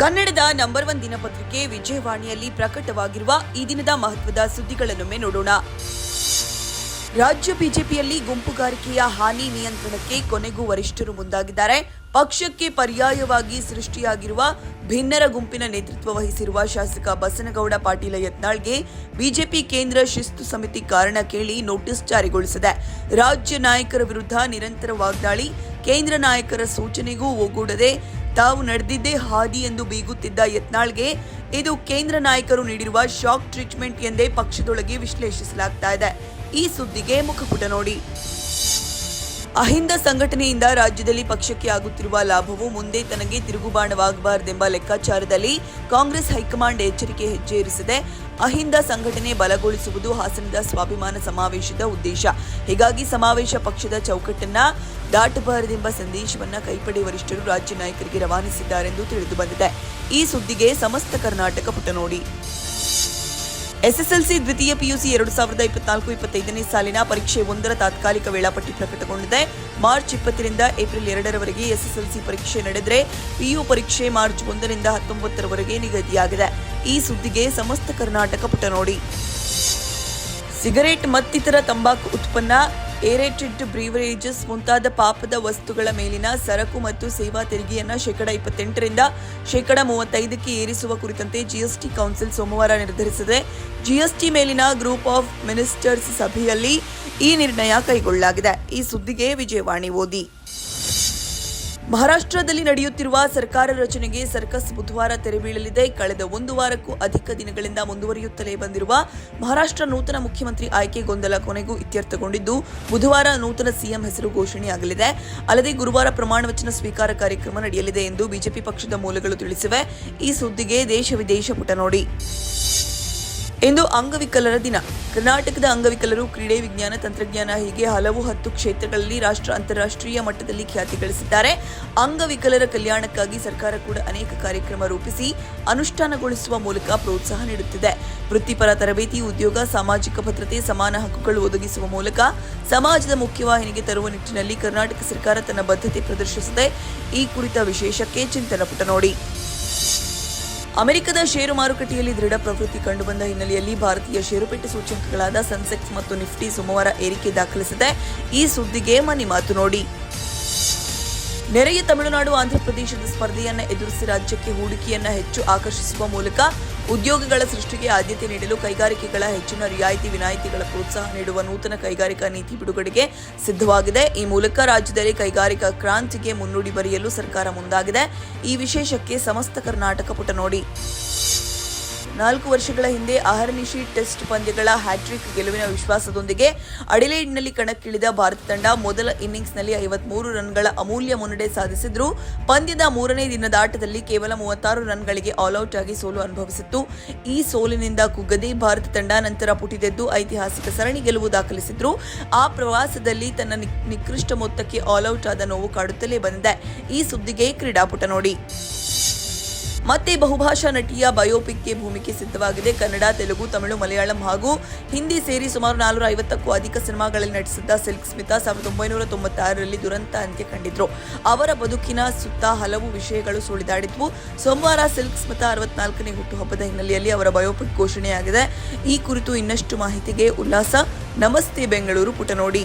ಕನ್ನಡದ number one ದಿನಪತ್ರಿಕೆ ವಿಜಯವಾಣಿಯಲ್ಲಿ ಪ್ರಕಟವಾಗಿರುವ ಈ ದಿನದ ಮಹತ್ವದ ಸುದ್ದಿಗಳನ್ನೊಮ್ಮೆ ನೋಡೋಣ. ರಾಜ್ಯ ಬಿಜೆಪಿಯಲ್ಲಿ ಗುಂಪುಗಾರಿಕೆಯ ಹಾನಿ ನಿಯಂತ್ರಣಕ್ಕೆ ಕೊನೆಗೂ ವರಿಷ್ಠರು ಮುಂದಾಗಿದ್ದಾರೆ. ಪಕ್ಷಕ್ಕೆ ಪರ್ಯಾಯವಾಗಿ ಸೃಷ್ಟಿಯಾಗಿರುವ ಭಿನ್ನರ ಗುಂಪಿನ ನೇತೃತ್ವ ವಹಿಸಿರುವ ಶಾಸಕ ಬಸನಗೌಡ ಪಾಟೀಲ ಯತ್ನಾಳ್ಗೆ ಬಿಜೆಪಿ ಕೇಂದ್ರ ಶಿಸ್ತು ಸಮಿತಿ ಕಾರಣ ಕೇಳಿ ನೋಟಿಸ್ ಜಾರಿಗೊಳಿಸಿದೆ. ರಾಜ್ಯ ನಾಯಕರ ವಿರುದ್ಧ ನಿರಂತರ ವಾಗ್ದಾಳಿ, ಕೇಂದ್ರ ನಾಯಕರ ಸೂಚನೆಗೂ ಒಗ್ಗೂಡದೆ ತಾವು ನಡೆದಿದ್ದೇ ಹಾದಿ ಎಂದು ಬೀಗುತ್ತಿದ್ದ ಯತ್ನಾಳ್ಗೆ ಇದು ಕೇಂದ್ರ ನಾಯಕರು ನೀಡಿರುವ ಶಾಕ್ ಟ್ರೀಟ್ಮೆಂಟ್ ಎಂದೇ ಪಕ್ಷದೊಳಗೆ ವಿಶ್ಲೇಷಿಸಲಾಗ್ತಾ ಇದೆ. ಈ ಸುದ್ದಿಗೆ ಮುಖಪುಟ ನೋಡಿ. ಅಹಿಂದ ಸಂಘಟನೆಯಿಂದ ರಾಜ್ಯದಲ್ಲಿ ಪಕ್ಷಕ್ಕೆ ಆಗುತ್ತಿರುವ ಲಾಭವು ಮುಂದೆ ತನಗೆ ತಿರುಗುಬಾಣವಾಗಬಾರದೆಂಬ ಲೆಕ್ಕಾಚಾರದಲ್ಲಿ ಕಾಂಗ್ರೆಸ್ ಹೈಕಮಾಂಡ್ ಎಚ್ಚರಿಕೆ ಹೆಜ್ಜೆ ಇರಿಸಿದೆ ಅಹಿಂದ ಸಂಘಟನೆ ಬಲಗೊಳಿಸುವುದು ಹಾಸನದ ಸ್ವಾಭಿಮಾನ ಸಮಾವೇಶದ ಉದ್ದೇಶ. ಹೀಗಾಗಿ ಸಮಾವೇಶ ಪಕ್ಷದ ಚೌಕಟ್ಟನ್ನ ದಾಟಬಾರದೆಂಬ ಸಂದೇಶವನ್ನ ಕೈಪಡೆ ವರಿಷ್ಠರು ರಾಜ್ಯ ನಾಯಕರಿಗೆ ರವಾನಿಸಿದ್ದಾರೆಂದು ತಿಳಿದುಬಂದಿದೆ ಈ ಸುದ್ದಿಗೆ ಸಮಸ್ತ ಕರ್ನಾಟಕ ಪುಟ ನೋಡಿ ಎಸ್ಎಸ್ಎಲ್ಸಿ ದ್ವಿತೀಯ ಪಿಯುಸಿ ಎರಡು ಸಾವಿರದ ಇಪ್ಪತ್ನಾಲ್ಕು ಇಪ್ಪತ್ತೈದನೇ ಸಾಲಿನ ಪರೀಕ್ಷೆ ಒಂದರ ತಾತ್ಕಾಲಿಕ ವೇಳಾಪಟ್ಟಿ ಪ್ರಕಟಗೊಂಡಿದೆ. ಮಾರ್ಚ್ ಇಪ್ಪತ್ತರಿಂದ ಏಪ್ರಿಲ್ ಎರಡರವರೆಗೆ ಎಸ್ಎಸ್ಎಲ್ಸಿ ಪರೀಕ್ಷೆ ನಡೆದರೆ ಪಿಯು ಪರೀಕ್ಷೆ ಮಾರ್ಚ್ ಒಂದರಿಂದ ಹತ್ತೊಂಬತ್ತರವರೆಗೆ ನಿಗದಿಯಾಗಿದೆ. ಈ ಸುದ್ದಿಗೆ ಸಮಸ್ತ ಕರ್ನಾಟಕ ಪುಟ ನೋಡಿ. ಸಿಗರೇಟ್ ಮತ್ತಿತರ ತಂಬಾಕು ಉತ್ಪನ್ನ ಏರೇಟೆಡ್ ಬ್ರೀವರೇಜಸ್ ಮುಂತಾದ ಪಾಪದ ವಸ್ತುಗಳ ಮೇಲಿನ ಸರಕು ಮತ್ತು ಸೇವಾ ತೆರಿಗೆಯನ್ನು ಶೇಕಡಾ ಇಪ್ಪತ್ತೆಂಟರಿಂದ ಶೇಕಡ ಮೂವತ್ತೈದಕ್ಕೆ ಏರಿಸುವ ಕುರಿತಂತೆ ಜಿಎಸ್ಟಿ ಕೌನ್ಸಿಲ್ ಸೋಮವಾರ ನಿರ್ಧರಿಸಿದೆ. ಜಿಎಸ್ಟಿ ಮೇಲಿನ ಗ್ರೂಪ್ ಆಫ್ ಮಿನಿಸ್ಟರ್ಸ್ ಸಭೆಯಲ್ಲಿ ಈ ನಿರ್ಣಯ ಕೈಗೊಳ್ಳಲಾಗಿದೆ. ಈ ಸುದ್ದಿಗೆ ವಿಜಯವಾಣಿ ಓದಿ. ಮಹಾರಾಷ್ಟ್ರದಲ್ಲಿ ನಡೆಯುತ್ತಿರುವ ಸರ್ಕಾರ ರಚನೆಗೆ ಸರ್ಕಸ್ ಬುಧವಾರ ತೆರೆಬೀಳಲಿದೆ ಕಳೆದ ಒಂದು ವಾರಕ್ಕೂ ಅಧಿಕ ದಿನಗಳಿಂದ ಮುಂದುವರಿಯುತ್ತಲೇ ಬಂದಿರುವ ಮಹಾರಾಷ್ಟ್ರ ನೂತನ ಮುಖ್ಯಮಂತ್ರಿ ಆಯ್ಕೆ ಗೊಂದಲ ಕೊನೆಗೂ ಇತ್ಯರ್ಥಗೊಂಡಿದ್ದು, ಬುಧವಾರ ನೂತನ ಸಿಎಂ ಹೆಸರು ಘೋಷಣೆಯಾಗಲಿದೆ ಅಲ್ಲದೆ ಗುರುವಾರ ಪ್ರಮಾಣ ವಚನ ಸ್ವೀಕಾರ ಕಾರ್ಯಕ್ರಮ ನಡೆಯಲಿದೆ ಎಂದು ಬಿಜೆಪಿ ಪಕ್ಷದ ಮೂಲಗಳು ತಿಳಿಸಿವೆ. ಈ ಸುದ್ದಿಗೆ ದೇಶ ವಿದೇಶ ಪುಟ ನೋಡಿ. ಇಂದು ಅಂಗವಿಕಲರ ದಿನ. ಕರ್ನಾಟಕದ ಅಂಗವಿಕಲರು ಕ್ರೀಡೆ, ವಿಜ್ಞಾನ, ತಂತ್ರಜ್ಞಾನ ಹೀಗೆ ಹಲವು ಹತ್ತು ಕ್ಷೇತ್ರಗಳಲ್ಲಿ ರಾಷ್ಟ್ರ, ಅಂತಾರಾಷ್ಟ್ರೀಯ ಮಟ್ಟದಲ್ಲಿ ಖ್ಯಾತಿ ಗಳಿಸಿದ್ದಾರೆ. ಅಂಗವಿಕಲರ ಕಲ್ಯಾಣಕ್ಕಾಗಿ ಸರ್ಕಾರ ಕೂಡ ಅನೇಕ ಕಾರ್ಯಕ್ರಮ ರೂಪಿಸಿ ಅನುಷ್ಠಾನಗೊಳಿಸುವ ಮೂಲಕ ಪ್ರೋತ್ಸಾಹ ನೀಡುತ್ತಿದೆ. ವೃತ್ತಿಪರ ತರಬೇತಿ, ಉದ್ಯೋಗ, ಸಾಮಾಜಿಕ ಭದ್ರತೆ, ಸಮಾನ ಹಕ್ಕುಗಳು ಒದಗಿಸುವ ಮೂಲಕ ಸಮಾಜದ ಮುಖ್ಯವಾಹಿನಿಗೆ ತರುವ ನಿಟ್ಟಿನಲ್ಲಿ ಕರ್ನಾಟಕ ಸರ್ಕಾರ ತನ್ನ ಬದ್ಧತೆ ಪ್ರದರ್ಶಿಸಿದೆ. ಈ ಕುರಿತ ವಿಶೇಷಕ್ಕೆ ಚಿಂತನ ಪುಟ ನೋಡಿ. ಅಮೆರಿಕದ ಷೇರು ಮಾರುಕಟ್ಟೆಯಲ್ಲಿ ದೃಢ ಪ್ರವೃತ್ತಿ ಕಂಡುಬಂದ ಹಿನ್ನೆಲೆಯಲ್ಲಿ ಭಾರತೀಯ ಷೇರುಪೇಟೆ ಸೂಚ್ಯಂಕಗಳಾದ ಸೆನ್ಸೆಕ್ಸ್ ಮತ್ತು ನಿಫ್ಟಿ ಸೋಮವಾರ ಏರಿಕೆ ದಾಖಲಿಸಿದೆ. ಈ ಸುದ್ದಿಗೆ ಮನಿ ಮಾತು ನೋಡಿ. ನೆರೆಯ ತಮಿಳುನಾಡು ಆಂಧ್ರಪ್ರದೇಶದ ಸ್ಪರ್ಧೆಯನ್ನು ಎದುರಿಸಿ ರಾಜ್ಯಕ್ಕೆ ಹೂಡಿಕೆಯನ್ನು ಹೆಚ್ಚು ಆಕರ್ಷಿಸುವ ಮೂಲಕ ಉದ್ಯೋಗಗಳ ಸೃಷ್ಟಿಗೆ ಆದ್ಯತೆ ನೀಡಲು ಕೈಗಾರಿಕೆಗಳ ಹೆಚ್ಚಿನ ರಿಯಾಯಿತಿ ವಿನಾಯಿತಿಗಳ ಪ್ರೋತ್ಸಾಹ ನೀಡುವ ನೂತನ ಕೈಗಾರಿಕಾ ನೀತಿ ಬಿಡುಗಡೆಗೆ ಸಿದ್ಧವಾಗಿದೆ. ಈ ಮೂಲಕ ರಾಜ್ಯದಲ್ಲಿ ಕೈಗಾರಿಕಾ ಕ್ರಾಂತಿಗೆ ಮುನ್ನುಡಿ ಬರೆಯಲು ಸರ್ಕಾರ ಮುಂದಾಗಿದೆ. ಈ ವಿಶೇಷಕ್ಕೆ ಸಮಸ್ತ ಕರ್ನಾಟಕ ಪುಟ ನೋಡಿ. ನಾಲ್ಕು ವರ್ಷಗಳ ಹಿಂದೆ ಅಹರ್ನಿಶಿ ಟೆಸ್ಟ್ ಪಂದ್ಯಗಳ ಹ್ಯಾಟ್ರಿಕ್ ಗೆಲುವಿನ ವಿಶ್ವಾಸದೊಂದಿಗೆ ಅಡಿಲೇಡ್ನಲ್ಲಿ ಕಣಕ್ಕಿಳಿದ ಭಾರತ ತಂಡ ಮೊದಲ ಇನ್ನಿಂಗ್ಸ್ನಲ್ಲಿ ಐವತ್ಮೂರು ರನ್ಗಳ ಅಮೂಲ್ಯ ಮುನ್ನಡೆ ಸಾಧಿಸಿದ್ರು. ಪಂದ್ಯದ ಮೂರನೇ ದಿನದ ಆಟದಲ್ಲಿ ಕೇವಲ ಮೂವತ್ತಾರು ರನ್ಗಳಿಗೆ ಆಲ್ಔಟ್ ಆಗಿ ಸೋಲು ಅನುಭವಿಸಿತ್ತು. ಈ ಸೋಲಿನಿಂದ ಕುಗ್ಗದೆ ಭಾರತ ತಂಡ ನಂತರ ಪುಟಿದೆದ್ದು ಐತಿಹಾಸಿಕ ಸರಣಿ ಗೆಲುವು ದಾಖಲಿಸಿದ್ರು. ಆ ಪ್ರವಾಸದಲ್ಲಿ ತನ್ನ ನಿಕೃಷ್ಟ ಮೊತ್ತಕ್ಕೆ ಆಲ್ಔಟ್ ಆದ ನೋವು ಕಾಡುತ್ತಲೇ ಬಂದಿದೆ. ಈ ಸುದ್ದಿಗೆ ಕ್ರೀಡಾಪುಟ ನೋಡಿ. ಮತ್ತೆ ಬಹುಭಾಷಾ ನಟಿಯ ಬಯೋಪಿಕ್ಗೆ ಭೂಮಿಕೆ ಸಿದ್ಧವಾಗಿದೆ. ಕನ್ನಡ, ತೆಲುಗು, ತಮಿಳು, ಮಲಯಾಳಂ ಹಾಗೂ ಹಿಂದಿ ಸೇರಿ ಸುಮಾರು ನಾಲ್ನೂರ ಐವತ್ತಕ್ಕೂ ಅಧಿಕ ಸಿನಿಮಾಗಳಲ್ಲಿ ನಟಿಸಿದ್ದ ಸಿಲ್ಕ್ ಸ್ಮಿತಾ ಸಾವಿರದ ಒಂಬೈನೂರ ತೊಂಬತ್ತಾರರಲ್ಲಿ ದುರಂತ ಅಂತ್ಯ ಕಂಡಿದ್ರು. ಅವರ ಬದುಕಿನ ಸುತ್ತ ಹಲವು ವಿಷಯಗಳು ಸುಳಿದಾಡಿದ್ವು. ಸೋಮವಾರ ಸಿಲ್ಕ್ ಸ್ಮಿತಾ ಅರವತ್ನಾಲ್ಕನೇ ಹುಟ್ಟುಹಬ್ಬದ ಹಿನ್ನೆಲೆಯಲ್ಲಿ ಅವರ ಬಯೋಪಿಕ್ ಘೋಷಣೆಯಾಗಿದೆ. ಈ ಕುರಿತು ಇನ್ನಷ್ಟು ಮಾಹಿತಿಗೆ ಉಲ್ಲಾಸ. ನಮಸ್ತೆ, ಬೆಂಗಳೂರು ಪುಟ ನೋಡಿ